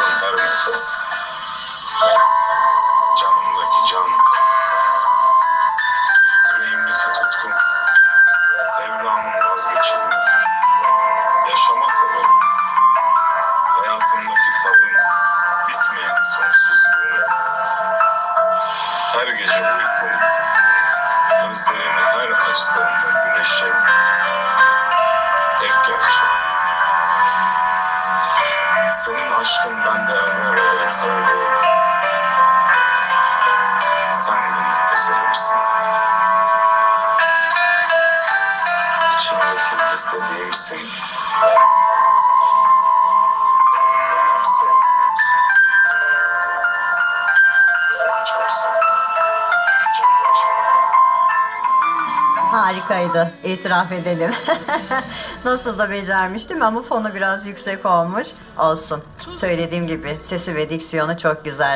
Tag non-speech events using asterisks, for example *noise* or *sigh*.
her nefes. Canımdaki can. Yüreğimdeki tutkum. Sevdamın vazgeçilmez. Yaşama sebebim. Hayatımdaki tadım. Bitmeyen sonsuzluğum. Her gece uykum. Gözlerimi her açtığımda Senin aşkın bende ömür kadar sevdiğim. Sen benim güzelimsin. İçimdeki gizlediğimsin. Sen benim Harikaydı. İtiraf edelim. *laughs* Nasıl da becermiş değil mi? Ama fonu biraz yüksek olmuş. Olsun. Söylediğim gibi sesi ve diksiyonu çok güzel.